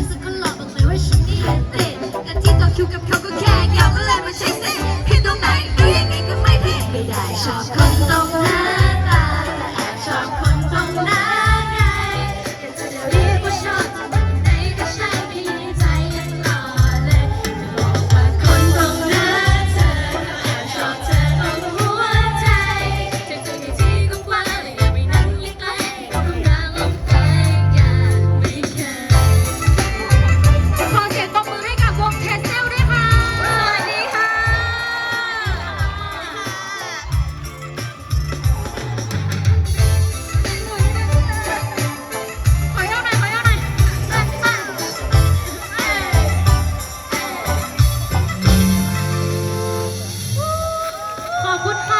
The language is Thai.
แต่สักคนหลอกบอกเลยว่าฉันนี่ติดแต่ที่ต่อคิวกับเขาก็แค่ยาวก็เลยมาใช้สิผิดตรงไหนดูยังไงก็ไม่ผิดไม่ได้ชอบคน คุณค่ะ